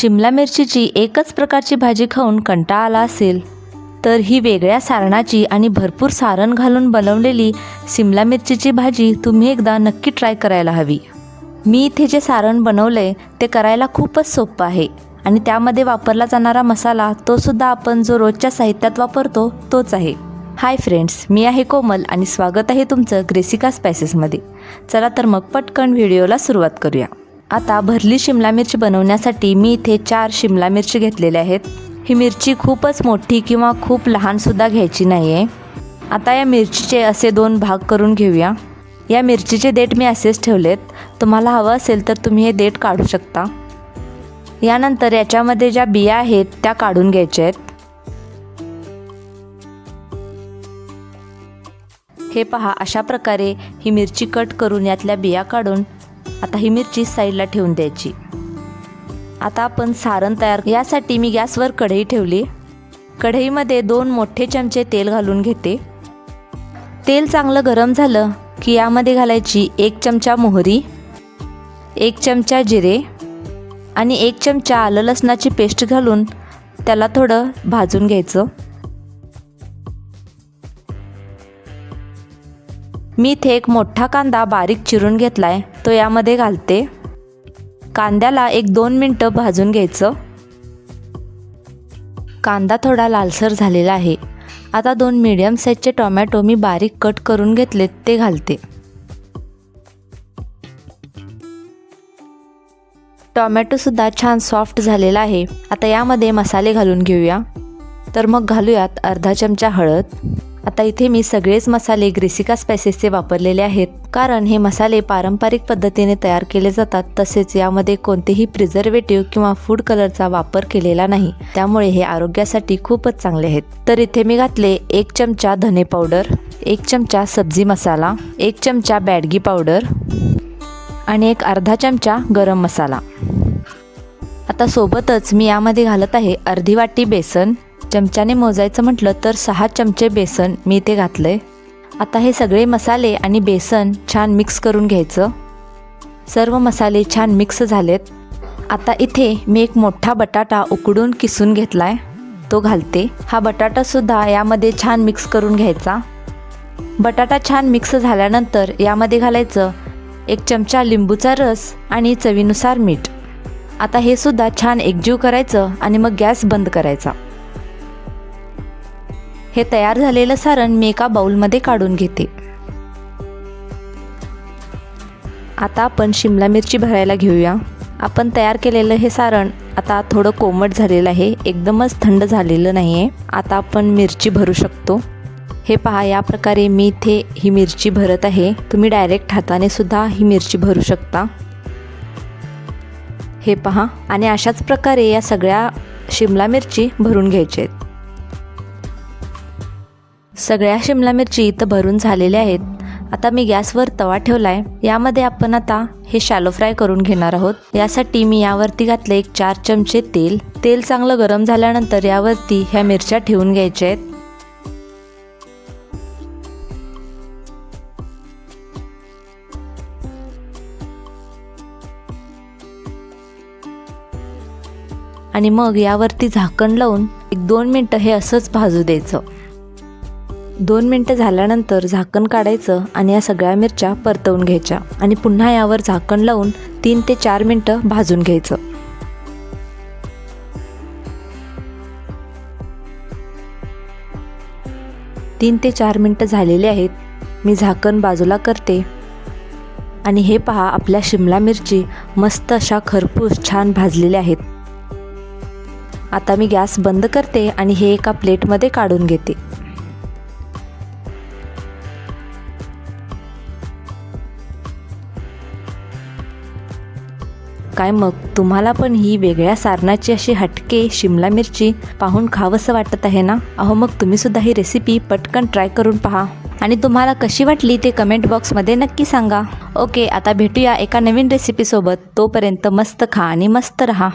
शिमला मिरचीची एकच प्रकारची भाजी खाऊन कंटाळा आला असेल. तर ही वेगळ्या सारणाची आणि भरपूर सारण घालून बनवलेली शिमला मिरचीची भाजी तुम्ही एकदा नक्की ट्राय करायला हवी. मी इथे जे सारण बनवलं ते करायला खूपच सोपं आहे आणि त्यामध्ये वापरला जाणारा मसाला तोसुद्धा आपण जो रोजच्या साहित्यात वापरतो तोच आहे. हाय फ्रेंड्स मी आहे कोमल आणि स्वागत आहे तुमचं ग्रेसिका स्पायसेसमध्ये. चला तर मग पटकन व्हिडिओला सुरुवात करूया. आता भरली शिमला मिरची बनवण्यासाठी मी इथे चार शिमला मिरची घेतलेल्या आहेत. ही मिरची खूपच मोठी किंवा खूप लहानसुद्धा घ्यायची नाही आहे आता या मिरचीचे असे दोन भाग करून घेऊया. या मिरचीचे देठ मी असेच ठेवलेत. तुम्हाला हवं असेल तर तुम्ही हे देठ काढू शकता. यानंतर याच्यामध्ये ज्या बिया आहेत त्या काढून घ्यायच्या आहेत. हे पहा अशा प्रकारे ही मिरची कट करून यातल्या बिया काढून आता ही मिरची साईडला ठेवून द्यायची. आता आपण सारण तयार यासाठी मी गॅसवर कढई ठेवली. कढईमध्ये दोन मोठे चमचे तेल घालून घेते. तेल चांगलं गरम झालं की यामध्ये घालायची एक चमचा मोहरी एक चमचा जिरे आणि एक चमचा आलं लसणाची पेस्ट घालून त्याला थोडं भाजून घ्यायचं. मी इथे एक मोठा कांदा बारीक चिरून घेतला आहे तो यामध्ये घालते. कांद्याला एक दोन मिनटं भाजून घ्यायचं. कांदा थोडा लालसर झालेला आहे. आता दोन मीडियम साईजचे टोमॅटो मी बारीक कट करून घेतलेत ते घालते. टॉमॅटोसुद्धा छान सॉफ्ट झालेला आहे. आता यामध्ये मसाले घालून घेऊया. तर मग घालूयात अर्धा चमचा हळद. आता इथे मी सगळेच मसाले ग्रेसिका स्पायसेसचे वापरलेले आहेत. कारण हे मसाले पारंपरिक पद्धतीने तयार केले जातात तसेच यामध्ये कोणतेही प्रिझर्वेटिव्ह किंवा फूड कलरचा वापर केलेला नाही. त्यामुळे हे आरोग्यासाठी खूपच चांगले आहेत. तर इथे मी घातले एक चमचा धने पावडर एक चमचा सब्जी मसाला एक चमचा बॅडगी पावडर आणि एक अर्धा चमचा गरम मसाला. आता सोबतच मी यामध्ये घालत आहे अर्धी वाटी बेसन चमच्याने मोजायचं म्हटलं तर सहा चमचे बेसन मी इथे घातलंय. आता हे सगळे मसाले आणि बेसन छान मिक्स करून घ्यायचं. सर्व मसाले छान मिक्स झालेत. आता इथे मी एक मोठा बटाटा उकडून किसून घेतलाय. तो घालते. हा बटाटासुद्धा यामध्ये छान मिक्स करून घ्यायचा. बटाटा छान मिक्स झाल्यानंतर यामध्ये घालायचं एक चमचा लिंबूचा रस आणि चवीनुसार मीठ. आता हे सुद्धा छान एकजीव करायचं आणि मग गॅस बंद करायचा. हे तयार झालेलं सारण मी एका बाऊलमध्ये काढून घेते. आता आपण शिमला मिरची भरायला घेऊया. आपण तयार केलेलं हे सारण आता थोडं कोमट झालेलं आहे. एकदमच थंड झालेलं नाही आहे आता आपण मिरची भरू शकतो. हे पहा या प्रकारे मी इथे ही मिरची भरत आहे. तुम्ही डायरेक्ट हाताने सुद्धा ही मिरची भरू शकता. हे पहा आणि अशाच प्रकारे या सगळ्या शिमला मिरची भरून घ्यायच्या आहेत. सगळ्या शिमला मिरची इथं भरून झालेल्या आहेत. आता मी गॅसवर तवा ठेवला आहे यामध्ये आपण आता हे शॅलो फ्राय करून घेणार आहोत. यासाठी मी यावरती घातले एक चार चमचे तेल. तेल चांगलं गरम झाल्यानंतर यावरती ह्या मिरच्या ठेवून घ्यायच्या आहेत. आणि मग यावरती झाकण लावून एक दोन मिनटं हे असंच भाजू द्यायचं. दोन मिनटं झाल्यानंतर झाकण काढायचं आणि या सगळ्या मिरच्या परतवून घ्यायच्या आणि पुन्हा यावर झाकण लावून तीन ते चार मिनटं भाजून घ्यायचं. तीन ते चार मिनटं झालेले आहेत. मी झाकण बाजूला करते. आणि हे पहा आपल्या शिमला मिरची मस्त अशा खरपूस छान भाजलेल्या आहेत. आता मी गॅस बंद करते आणि हे एका प्लेटमध्ये काढून घेते. काय मग? तुम्हाला पण ही वेगळ्या सारणाची अशी हटके शिमला मिरची पाहून खावंसं वाटत आहे ना? अहो मग तुम्ही सुद्धा ही रेसिपी पटकन ट्राय करून पहा. आणि तुम्हाला कशी वाटली ते कमेंट बॉक्समध्ये नक्की सांगा. ओके आता भेटूया एका नवीन रेसिपीसोबत तोपर्यंत मस्त खा आणि मस्त रहा.